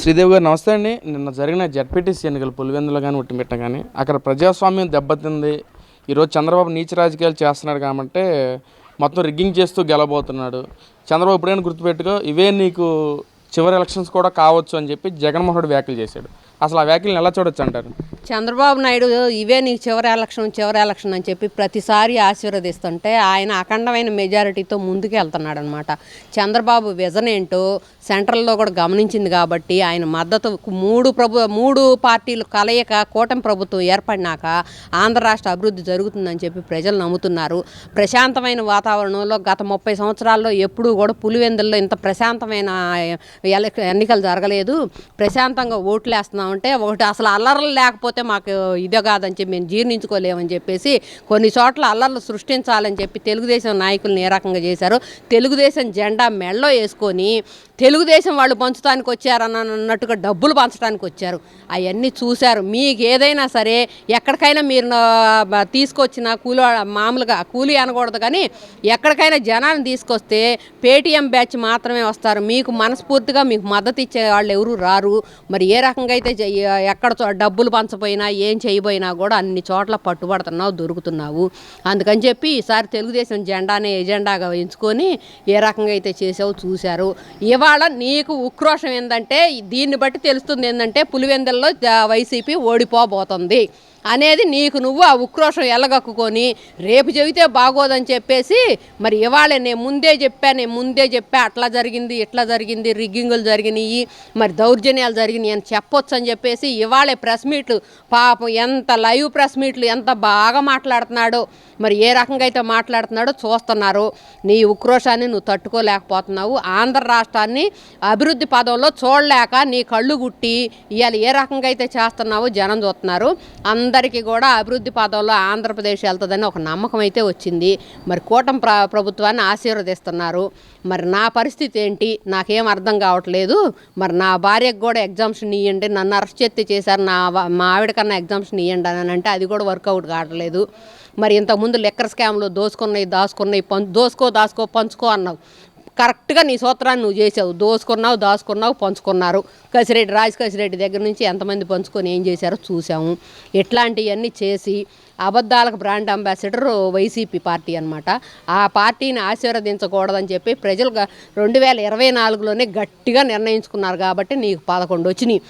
శ్రీదేవి గారు నమస్తే అండి. నిన్న జరిగిన జడ్పీటీసీ ఎన్నికలు పులివెందులు కానీ ఉట్టిమిట్ట కానీ అక్కడ ప్రజాస్వామ్యం దెబ్బతింది. ఈరోజు చంద్రబాబు నీచ రాజకీయాలు చేస్తున్నాడు కాబట్టి మొత్తం రిగ్గింగ్ చేస్తూ గెలబోతున్నాడు చంద్రబాబు ఎప్పుడైనా గుర్తుపెట్టుకో ఇవే నీకు చివరి ఎలక్షన్స్ కూడా కావచ్చు అని చెప్పి జగన్మోహన్ రెడ్డి వ్యాఖ్యలు చేశాడు. అసలు ఆ వ్యాఖ్యలను ఎలా చూడొచ్చు అంటారు? చంద్రబాబు నాయుడు ఇవే నీకు చివరి ఎలక్షన్ చివరి ఎలక్షన్ అని చెప్పి ప్రతిసారి ఆశీర్వదిస్తుంటే ఆయన అఖండమైన మెజారిటీతో ముందుకు వెళ్తున్నాడు అనమాట చంద్రబాబు విజన్ ఏంటో సెంట్రల్లో కూడా గమనించింది కాబట్టి ఆయన మద్దతు మూడు ప్రభు మూడు పార్టీలు కలయిక కూటమి ప్రభుత్వం ఏర్పడినాక ఆంధ్ర రాష్ట్ర అభివృద్ధి జరుగుతుందని చెప్పి ప్రజలు నమ్ముతున్నారు. ప్రశాంతమైన వాతావరణంలో గత ముప్పై సంవత్సరాల్లో ఎప్పుడూ కూడా పులివెందుల్లో ఇంత ప్రశాంతమైన ఎన్నికలు జరగలేదు. ప్రశాంతంగా ఓట్లు వేస్తున్నామంటే ఒకటి అసలు అల్లర్లు లేకపోతే మాకు ఇదే కాదని చెప్పి మేము జీర్ణించుకోలేమని చెప్పేసి కొన్ని చోట్ల అల్లర్లు సృష్టించాలని చెప్పి తెలుగుదేశం నాయకులను ఏ రకంగా చేశారు? తెలుగుదేశం జెండా మెళ్ళో వేసుకొని తెలుగుదేశం వాళ్ళు పంచడానికి వచ్చారన్న అన్నట్టుగా డబ్బులు పంచడానికి వచ్చారు. అవన్నీ చూశారు. మీకు ఏదైనా సరే ఎక్కడికైనా మీరు తీసుకొచ్చిన కూలి మామూలుగా కూలి అనకూడదు కానీ ఎక్కడికైనా జనాన్ని తీసుకొస్తే పేటీఎం బ్యాచ్ మాత్రమే వస్తారు. మీకు మనస్ఫూర్తిగా మీకు మద్దతు ఇచ్చే వాళ్ళు ఎవరు రారు. మరి ఏ రకంగా అయితే ఎక్కడ చో- డబ్బులు పంచపోయినా ఏం చేయబోయినా కూడా అన్ని చోట్ల పట్టుబడుతున్నావు దొరుకుతున్నావు. అందుకని చెప్పి ఈసారి తెలుగుదేశం జెండానే ఎజెండాగా ఎంచుకొని ఏ రకంగా అయితే చేసావో చూశారు. ఇవాళ నీకు ఉక్రోషం ఏంటంటే దీన్ని బట్టి తెలుస్తుంది ఏంటంటే పులివెందల్లో వైసీపీ ఓడిపోబోతుంది. అనేది నీకు నువ్వు ఆ ఉక్రోషం ఎల్లగక్కుకొని రేపు చెబితే బాగోదని చెప్పేసి మరి ఇవాళ నేను ముందే చెప్పా నేను ముందే చెప్పా అట్లా జరిగింది ఇట్లా జరిగింది రిగ్గింగులు జరిగినాయి మరి దౌర్జన్యాలు జరిగినాయి అని చెప్పొచ్చు అని చెప్పేసి ఇవాళే ప్రెస్ మీట్లు. పాపం ఎంత లైవ్ ప్రెస్ మీట్లు ఎంత బాగా మాట్లాడుతున్నాడో మరి ఏ రకంగా అయితే మాట్లాడుతున్నాడో చూస్తున్నారు. నీ ఉక్రోషాన్ని నువ్వు తట్టుకోలేకపోతున్నావు. ఆంధ్ర రాష్ట్రాన్ని అభివృద్ధి పదంలో చూడలేక నీ కళ్ళు గుట్టి ఇవాళ ఏ రకంగా అయితే చేస్తున్నావో జనం చూస్తున్నారు. అందరికీ కూడా అభివృద్ధి పాదంలో ఆంధ్రప్రదేశ్ వెళ్తుందని ఒక నమ్మకం అయితే వచ్చింది. మరి కూటమి ప్ర ప్రభుత్వాన్ని ఆశీర్వదిస్తున్నారు. మరి నా పరిస్థితి ఏంటి? నాకేం అర్థం కావట్లేదు. మరి నా భార్యకు కూడా ఎగ్జామ్షన్ ఇవ్వండి నన్ను అరెస్ట్ చేస్తే చేశారు. నా మా ఆవిడ కన్నా ఎగ్జామ్షన్ ఇవ్వండి అని అంటే అది కూడా వర్కౌట్ కావట్లేదు. మరి ఇంతకుముందు లెక్కర్ స్కామ్లో దోసుకున్నాయి దాచుకున్నాయి పం దోసుకో దాచుకో పంచుకో అన్నావు. కరెక్ట్గా నీ సూత్రాన్ని నువ్వు చేసావు. దోసుకున్నావు దాచుకున్నావు పంచుకున్నారు. కసిరెడ్డి రాజ్ కసిరెడ్డి దగ్గర నుంచి ఎంతమంది పంచుకొని ఏం చేశారో చూసాము ఇట్లాంటివన్నీ చేసి అబద్ధాలకు బ్రాండ్ అంబాసిడర్ వైసీపీ పార్టీ అనమాట ఆ పార్టీని ఆశీర్వదించకూడదని చెప్పి ప్రజలు రెండు వేల ఇరవై నాలుగులోనే గట్టిగా నిర్ణయించుకున్నారు కాబట్టి నీకు పదకొండు వచ్చినాయి.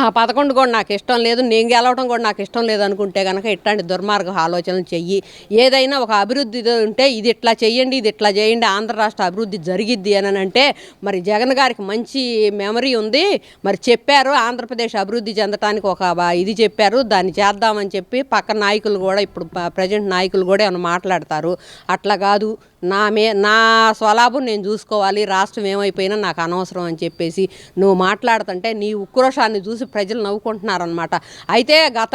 ఆ పదకొండు కూడా నాకు ఇష్టం లేదు. నేను గెలవడం కూడా నాకు ఇష్టం లేదు అనుకుంటే కనుక ఇట్లాంటి దుర్మార్గ ఆలోచనలు చెయ్యి. ఏదైనా ఒక అభివృద్ధి ఉంటే ఇది ఇట్లా చేయండి ఇది ఇట్లా చేయండి ఆంధ్ర రాష్ట్ర అభివృద్ధి జరిగిద్ది అని అంటే మరి జగన్ గారికి మంచి మెమరీ ఉంది. మరి చెప్పారు ఆంధ్రప్రదేశ్ అభివృద్ధి చెందడానికి ఒక ఇది చెప్పారు. దాన్ని చేద్దామని చెప్పి పక్క నాయకులు కూడా ఇప్పుడు ప్రజెంట్ నాయకులు కూడా ఏమైనా మాట్లాడతారు. అట్లా కాదు. నా మే నా స్వలాభం నేను చూసుకోవాలి రాష్ట్రం ఏమైపోయినా నాకు అనవసరం అని చెప్పేసి నువ్వు మాట్లాడుతుంటే నీ ఉక్రోషాన్ని చూసి ప్రజలు నవ్వుకుంటున్నారనమాట అయితే గత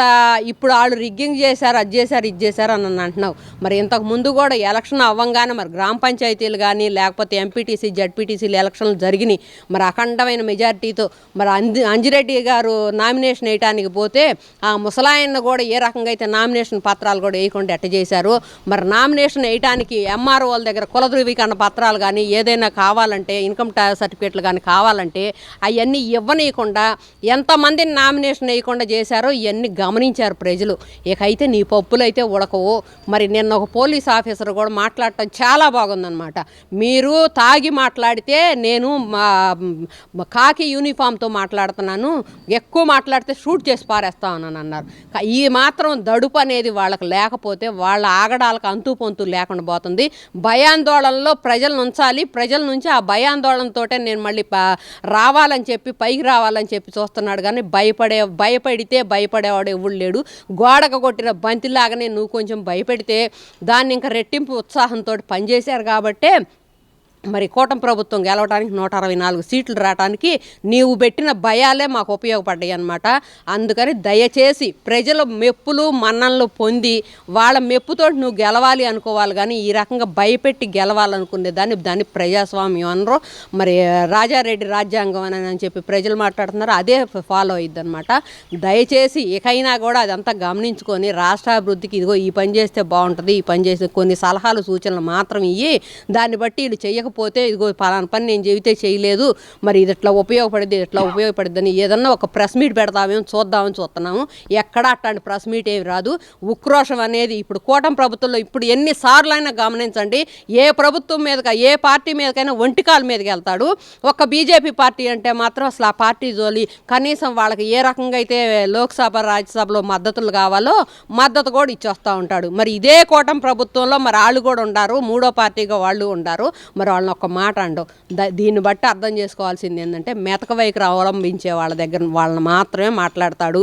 ఇప్పుడు వాళ్ళు రిగ్గింగ్ చేశారు అది చేశారు ఇది చేశారు అని అంటున్నావు. మరి ఇంతకు ముందు కూడా ఎలక్షన్ అవ్వంగానే మరి గ్రామ పంచాయతీలు కానీ లేకపోతే ఎంపీటీసీ జడ్పీటీసీలు ఎలక్షన్లు జరిగినాయి. మరి అఖండమైన మెజారిటీతో మరి అంజి అంజిరెడ్డి గారు నామినేషన్ వేయటానికి పోతే ఆ ముసలాయన కూడా ఏ రకంగా అయితే నామినేషన్ పత్రాలు కూడా వేయకుండా ఎట్ట చేశారు? మరి నామినేషన్ వేయటానికి ఎంఆర్ఓ వాళ్ళ దగ్గర కుల ధృవీకరణ పత్రాలు కానీ ఏదైనా కావాలంటే ఇన్కమ్ ట్యాక్స్ సర్టిఫికేట్లు కానీ కావాలంటే అవన్నీ ఇవ్వనీయకుండా ఎంతమందిని నామినేషన్ వేయకుండా చేశారో ఇవన్నీ గమనించారు ప్రజలు. ఇకైతే నీ పప్పులు అయితే ఉడకవు. మరి నిన్న ఒక పోలీస్ ఆఫీసర్ కూడా మాట్లాడటం చాలా బాగుందన్నమాట. మీరు తాగి మాట్లాడితే నేను మా కాకి యూనిఫామ్తో మాట్లాడుతున్నాను. ఎక్కువ మాట్లాడితే షూట్ చేసి పారేస్తామని అన్నారు. ఈ మాత్రం దడుపు అనేది వాళ్ళకి లేకపోతే వాళ్ళ ఆగడాలకు అంతు పొంతు లేకుండా పోతుంది. భయాందోళనలో ప్రజలను ఉంచాలి. ప్రజల నుంచి ఆ భయాందోళనతోటే నేను మళ్ళీ రావాలని చెప్పి పైకి రావాలని చెప్పి చూస్తున్నాడు. కానీ భయపడే భయపడితే భయపడేవాడు ఎవడు లేడు. గోడకు కొట్టిన బంతిలాగానే నువ్వు కొంచెం భయపెడితే దాన్ని ఇంకా రెట్టింపు ఉత్సాహంతో పనిచేశారు కాబట్టే మరి కూటమి ప్రభుత్వం గెలవడానికి నూట అరవై నాలుగు సీట్లు రావడానికి నీవు పెట్టిన భయాలే మాకు ఉపయోగపడ్డాయి అన్నమాట. అందుకని దయచేసి ప్రజల మెప్పులు మన్ననలు పొంది వాళ్ళ మెప్పుతో నువ్వు గెలవాలి అనుకోవాలి కానీ ఈ రకంగా భయపెట్టి గెలవాలనుకునే దాన్ని దాన్ని ప్రజాస్వామ్యం అనరు. మరి రాజారెడ్డి రాజ్యాంగం అని అని చెప్పి ప్రజలు మాట్లాడుతున్నారు అదే ఫాలో అయ్యిద్ది అనమాట దయచేసి ఇకైనా కూడా అదంతా గమనించుకొని రాష్ట్రాభివృద్ధికి ఇదిగో ఈ పని చేస్తే బాగుంటుంది ఈ పని చేస్తే కొన్ని సలహాలు సూచనలు మాత్రం ఇయ్యి దాన్ని బట్టి వీళ్ళు చేయకపోతే పోతే ఇదిగో పలానా పని నేను చెబితే చేయలేదు మరి ఇది ఇట్లా ఉపయోగపడింది ఇట్లా ఉపయోగపడిద్దని ఏదన్నా ఒక ప్రెస్ మీట్ పెడతామేమో చూద్దామని చూస్తున్నాము. ఎక్కడా అట్లాంటి ప్రెస్ మీట్ ఏమి రాదు. ఉక్రోషం అనేది ఇప్పుడు కూటమి ప్రభుత్వంలో ఇప్పుడు ఎన్నిసార్లు అయినా గమనించండి ఏ ప్రభుత్వం మీదగా ఏ పార్టీ మీదకైనా ఒంటికాల మీదకి వెళ్తాడు. ఒక బీజేపీ పార్టీ అంటే మాత్రం అసలు ఆ పార్టీ జోలి కనీసం వాళ్ళకి ఏ రకంగా అయితే లోక్సభ రాజ్యసభలో మద్దతులు కావాలో మద్దతు కూడా ఇచ్చేస్తూ ఉంటాడు. మరి ఇదే కూటమి ప్రభుత్వంలో మరి వాళ్ళు కూడా ఉండారు మూడో పార్టీగా వాళ్ళు ఉండారు. మరి వాళ్ళని ఒక్క మాట అండు. దీన్ని బట్టి అర్థం చేసుకోవాల్సింది ఏంటంటే మెతక వైఖరి అవలంబించే వాళ్ళ దగ్గర వాళ్ళని మాత్రమే మాట్లాడతాడు.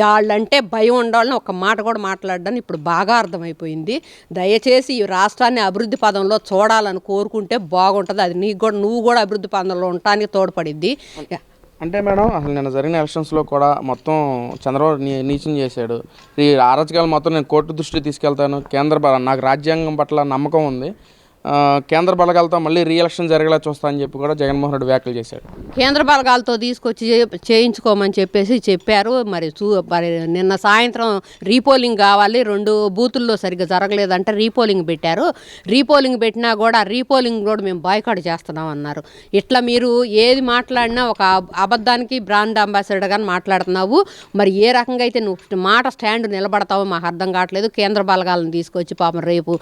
వాళ్ళంటే భయం ఉండాలని ఒక మాట కూడా మాట్లాడడానికి ఇప్పుడు బాగా అర్థమైపోయింది. దయచేసి ఈ రాష్ట్రాన్ని అభివృద్ధి పదంలో చూడాలని కోరుకుంటే బాగుంటుంది. అది నీకు కూడా నువ్వు కూడా అభివృద్ధి పదంలో ఉండటానికి తోడ్పడిద్ది. అంటే మేడం అసలు నిన్న జరిగిన ఎలక్షన్స్లో కూడా మొత్తం చంద్రబాబు నీచం చేశాడు. ఈ అరాచకాలు మొత్తం నేను కోర్టు దృష్టికి తీసుకెళ్తాను. కేంద్ర నాకు రాజ్యాంగం పట్ల నమ్మకం ఉంది. కేంద్ర బలగాలతో మళ్ళీ రీఎలక్షన్ జరిగేలా చూస్తా అని చెప్పి కూడా జగన్మోహన్ రెడ్డి వ్యాఖ్యలు చేశాడు. కేంద్ర బలగాలతో తీసుకొచ్చి చేయించుకోమని చెప్పేసి చెప్పారు. మరి చూ మరి నిన్న సాయంత్రం రీపోలింగ్ కావాలి. రెండు బూతుల్లో సరిగ్గా జరగలేదంటే రీపోలింగ్ పెట్టారు. రీపోలింగ్ పెట్టినా కూడా రీపోలింగ్ కూడా మేము బాయ్కాట్ చేస్తున్నాం అన్నారు. ఇట్లా మీరు ఏది మాట్లాడినా ఒక అబద్ధానికి బ్రాండ్ అంబాసిడర్ కానీ మాట్లాడుతున్నావు. మరి ఏ రకంగా అయితే నువ్వు మాట స్టాండ్ నిలబడతావో మాకు అర్థం కావట్లేదు. కేంద్ర బలగాలను తీసుకొచ్చి పాపం రేపు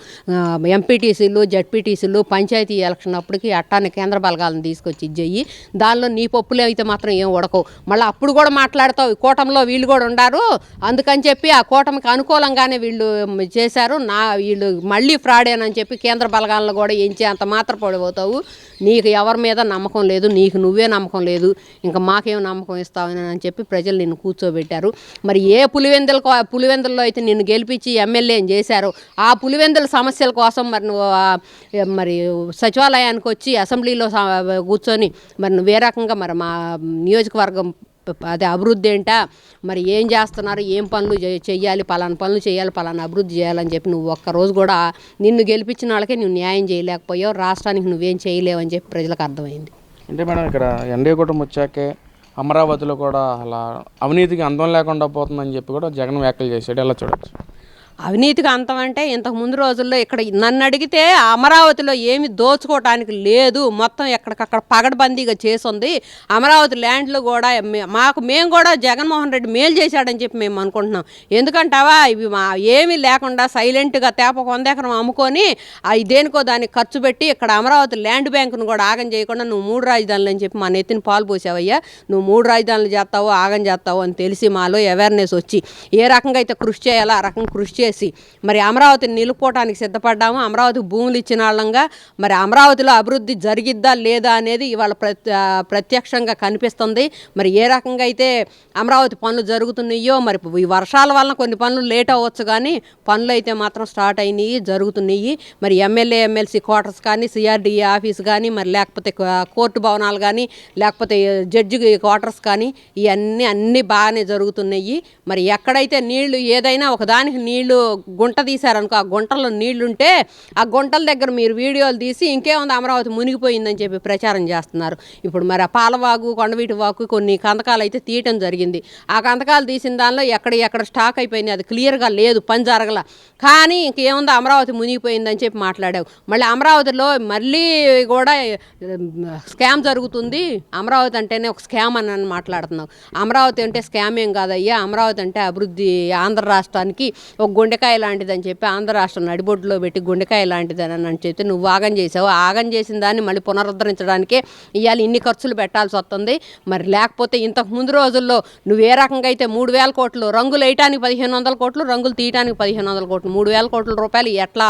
ఎంపీటీసీలు జడ్పీటీసీలు పంచాయతీ ఎలక్షన్ అప్పటికి అట్టాన్ని కేంద్ర బలగాలను తీసుకొచ్చి ఇచ్చేయి దానిలో నీ పప్పులే అయితే మాత్రం ఏం ఉడకవు. మళ్ళీ అప్పుడు కూడా మాట్లాడతావు కూటమిలో వీళ్ళు కూడా ఉండారు. అందుకని చెప్పి ఆ కూటమికి అనుకూలంగానే వీళ్ళు చేశారు. నా వీళ్ళు మళ్ళీ ఫ్రాడేనని చెప్పి కేంద్ర బలగాలను కూడా ఎంచి అంత మాత్ర పడిపోతావు. నీకు ఎవరి మీద నమ్మకం లేదు నీకు నువ్వే నమ్మకం లేదు ఇంకా మాకేం నమ్మకం ఇస్తావని అని చెప్పి ప్రజలు నిన్ను కూర్చోబెట్టారు. మరి ఏ పులివెందుల కో- పులివెందుల్లో అయితే నిన్ను గెలిపించి ఎమ్మెల్యేని చేశారో ఆ పులివెందుల సమస్యల కోసం మరి నువ్వు మరి సచివాలయానికి వచ్చి అసెంబ్లీలో కూర్చొని మరి నువ్వు ఏ రకంగా మరి మా నియోజకవర్గం అదే అభివృద్ధి ఏంటా? మరి ఏం చేస్తున్నారు? ఏం పనులు చేయాలి పలానా పనులు చేయాలి పలానా అభివృద్ధి చేయాలని చెప్పి నువ్వు ఒక్కరోజు కూడా నిన్ను గెలిపించిన వాళ్ళకే నువ్వు న్యాయం చేయలేకపోయావు. రాష్ట్రానికి నువ్వేం చేయలేవని చెప్పి ప్రజలకు అర్థమైంది. అంటే మేడం ఇక్కడ ఎన్డీఏ కుటుంబం వచ్చాకే అమరావతిలో కూడా అలా అవినీతికి అందం లేకుండా పోతుందని చెప్పి కూడా జగన్ వ్యాఖ్యలు చేశాడు. ఎలా చూడొచ్చు? అవినీతికి అంతం అంటే ఇంతకు ముందు రోజుల్లో ఇక్కడ నన్ను అడిగితే అమరావతిలో ఏమి దోచుకోవటానికి లేదు. మొత్తం ఎక్కడికక్కడ పగడబందీగా చేసుంది. అమరావతి ల్యాండ్లు కూడా మాకు మేము కూడా జగన్మోహన్ రెడ్డి మేలు చేశాడని చెప్పి మేము అనుకుంటున్నాం. ఎందుకంటావా? ఇవి మా ఏమీ లేకుండా సైలెంట్గా తేప వంద ఎకరం అమ్ముకొని అవి దేనికో దానికి ఖర్చు పెట్టి ఇక్కడ అమరావతి ల్యాండ్ బ్యాంకును కూడా ఆగం చేయకుండా నువ్వు మూడు రాజధానులు అని చెప్పి మా నెత్తిన పాలు పోసావయ్యా. నువ్వు మూడు రాజధానులు చేస్తావు ఆగం చేస్తావు అని తెలిసి మాలో అవేర్నెస్ వచ్చి ఏ రకంగా అయితే కృషి చేయాలో ఆ రకంగా కృషి చేసి మరి అమరావతిని నిలుపుకోవడానికి సిద్ధపడ్డాము. అమరావతికి భూములు ఇచ్చిన వాళ్ళంగా మరి అమరావతిలో అభివృద్ధి జరిగిద్దా లేదా అనేది ఇవాళ ప్రత్య ప్రత్యక్షంగా కనిపిస్తుంది. మరి ఏ రకంగా అయితే అమరావతి పనులు జరుగుతున్నాయో మరి ఈ వర్షాల వలన కొన్ని పనులు లేట్ అవ్వచ్చు కానీ పనులు అయితే మాత్రం స్టార్ట్ అయినాయి జరుగుతున్నాయి. మరి ఎమ్మెల్యే ఎమ్మెల్సీ క్వార్టర్స్ కానీ సిఆర్డీఏ ఆఫీస్ కానీ మరి లేకపోతే కోర్టు భవనాలు కానీ లేకపోతే జడ్జి క్వార్టర్స్ కానీ ఇవన్నీ అన్నీ బాగానే జరుగుతున్నాయి. మరి ఎక్కడైతే నీళ్ళు ఏదైనా ఒకదానికి నీళ్ళు నీళ్ళు గుంట తీశారనుకో ఆ గుంటలో నీళ్ళుంటే ఆ గుంటల దగ్గర మీరు వీడియోలు తీసి ఇంకేముంది అమరావతి మునిగిపోయిందని చెప్పి ప్రచారం చేస్తున్నారు. ఇప్పుడు మరి ఆ పాలవాగు కొండవీటి వాగు కొన్ని కందకాలు అయితే తీయటం జరిగింది. ఆ కందకాలు తీసిన దానిలో ఎక్కడ ఎక్కడ స్టాక్ అయిపోయింది అది క్లియర్గా లేదు పని జరగల. కానీ ఇంకేముంది అమరావతి మునిగిపోయిందని చెప్పి మాట్లాడావు. మళ్ళీ అమరావతిలో మళ్ళీ కూడా స్కామ్ జరుగుతుంది. అమరావతి అంటేనే ఒక స్కామ్ అని అని మాట్లాడుతున్నావు. అమరావతి అంటే స్కామ్ ఏం కాదయ్యా? అమరావతి అంటే అభివృద్ధి ఆంధ్ర రాష్ట్రానికి ఒక గుండెకాయ లాంటిదని చెప్పి ఆంధ్ర రాష్ట్రం నడిబొడ్డులో పెట్టి గుండెకాయ లాంటిదని అని చెప్పి నువ్వు ఆగం చేసావు. ఆగం చేసిన దాన్ని మళ్ళీ పునరుద్ధరించడానికి ఇవాళ ఇన్ని ఖర్చులు పెట్టాల్సి వస్తుంది. మరి లేకపోతే ఇంతకు ముందు రోజుల్లో నువ్వు ఏ రకంగా అయితే మూడు వేల కోట్లు రంగులు వేయటానికి పదిహేను వందల కోట్లు రంగులు తీయటానికి పదిహేను వందల కోట్లు మూడు వేల కోట్ల రూపాయలు ఎట్లా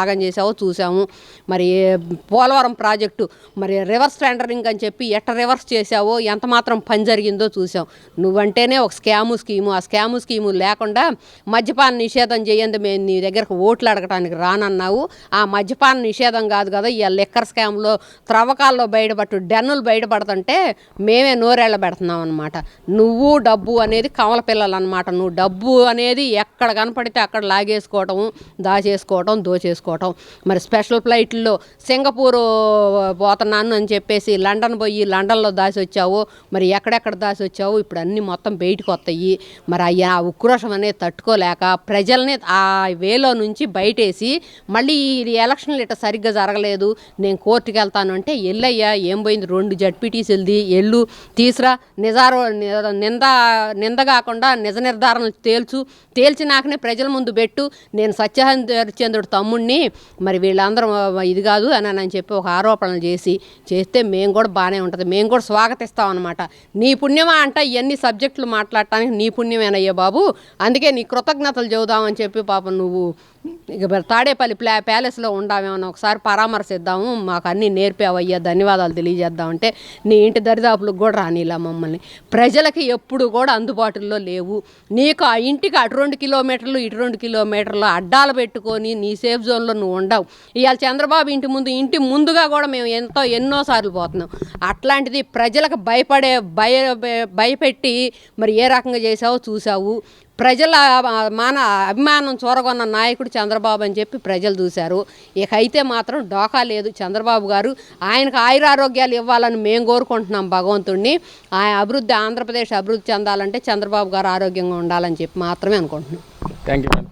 ఆగం చేసావో చూసాము. మరి పోలవరం ప్రాజెక్టు మరి రివర్స్ టెండరింగ్ అని చెప్పి ఎట్ట రివర్స్ చేసావో ఎంత మాత్రం పని జరిగిందో చూసాం. నువ్వంటేనే ఒక స్కాము స్కీము. ఆ స్కాము స్కీము లేకుండా మద్యపాన నిషేధం చేయండి మేము నీ దగ్గరకు ఓట్లు అడగటానికి రానన్నావు. ఆ మద్యపాన నిషేధం కాదు కదా ఈ లెక్కర్ స్కామ్లో త్రవ్వకాల్లో బయటపట్టు డెన్నులు బయటపడుతుంటే మేమే నోరేళ్ళ పెడుతున్నాం అనమాట నువ్వు డబ్బు అనేది కమల పిల్లలు అనమాట నువ్వు డబ్బు అనేది ఎక్కడ కనపడితే అక్కడ లాగేసుకోవటం దాచేసుకోవటం దోచేసుకోవటం. మరి స్పెషల్ ఫ్లైట్లో సింగపూర్ పోతున్నాను అని చెప్పేసి లండన్ పోయి లండన్లో దాచి వచ్చావు మరి ఎక్కడెక్కడ దాచి వచ్చావు ఇప్పుడు అన్నీ మొత్తం బయటకు వస్తాయి మరి అయ్యా ఆ ఉక్రోషం అనేది తట్టుకోలేక ప్ర ప్రజల్ని ఆ వేలో నుంచి బయటేసి మళ్ళీ ఈ ఎలక్షన్లు ఇట్లా సరిగ్గా జరగలేదు నేను కోర్టుకి వెళ్తాను అంటే ఎల్లయ్యా ఏం పోయింది? రెండు జడ్పీటీసీలది ఎల్లు తీసురా నిజారో ని- నింద నింద కాకుండా నిజ నిర్ధారణ తేల్చు తేల్చినాకనే ప్రజల ముందు పెట్టు నేను సత్యహరిచంద్రుడు తమ్ముడిని మరి వీళ్ళందరూ ఇది కాదు అని అని చెప్పి ఒక ఆరోపణలు చేసి చేస్తే మేము కూడా బాగానే ఉంటుంది. మేము కూడా స్వాగతిస్తాం అనమాట నీ పుణ్యమా అంట ఇవన్నీ సబ్జెక్టులు మాట్లాడటానికి నీ పుణ్యమేనయ్యా బాబు. అందుకే నీ కృతజ్ఞతలు చెబుదామని చెప్పి పాపం నువ్వు ఇక తాడేపల్లి ప్లా ప్యాలెస్లో ఉండామేమన్నా ఒకసారి పరామర్శిద్దాము మాకు అన్నీ నేర్పావయ్యా ధన్యవాదాలు తెలియజేద్దామంటే నీ ఇంటి దరిదాపులకు కూడా రానిలా మమ్మల్ని. ప్రజలకి ఎప్పుడు కూడా అందుబాటులో లేవు. నీకు ఆ ఇంటికి అటు రెండు కిలోమీటర్లు ఇటు రెండు కిలోమీటర్లు అడ్డాలు పెట్టుకొని నీ సేఫ్ జోన్లో నువ్వు ఉండవు. ఇవాళ చంద్రబాబు ఇంటి ముందు ఇంటి ముందుగా కూడా మేము ఎంతో ఎన్నోసార్లు పోతున్నాం. అట్లాంటిది ప్రజలకు భయపడే భయ భయపెట్టి మరి ఏ రకంగా చేసావో చూసావు ప్రజల మాన అభిమానం చూరగొన్న నాయకుడు చంద్రబాబు అని చెప్పి ప్రజలు చూశారు. ఇక అయితే మాత్రం డోకా లేదు చంద్రబాబు గారు. ఆయనకు ఆయురారోగ్యాలు ఇవ్వాలని మేము కోరుకుంటున్నాం భగవంతుడిని ఆయన అభివృద్ధి ఆంధ్రప్రదేశ్ అభివృద్ధి చెందాలంటే చంద్రబాబు గారు ఆరోగ్యంగా ఉండాలని చెప్పి మాత్రమే అనుకుంటున్నాం. Thank you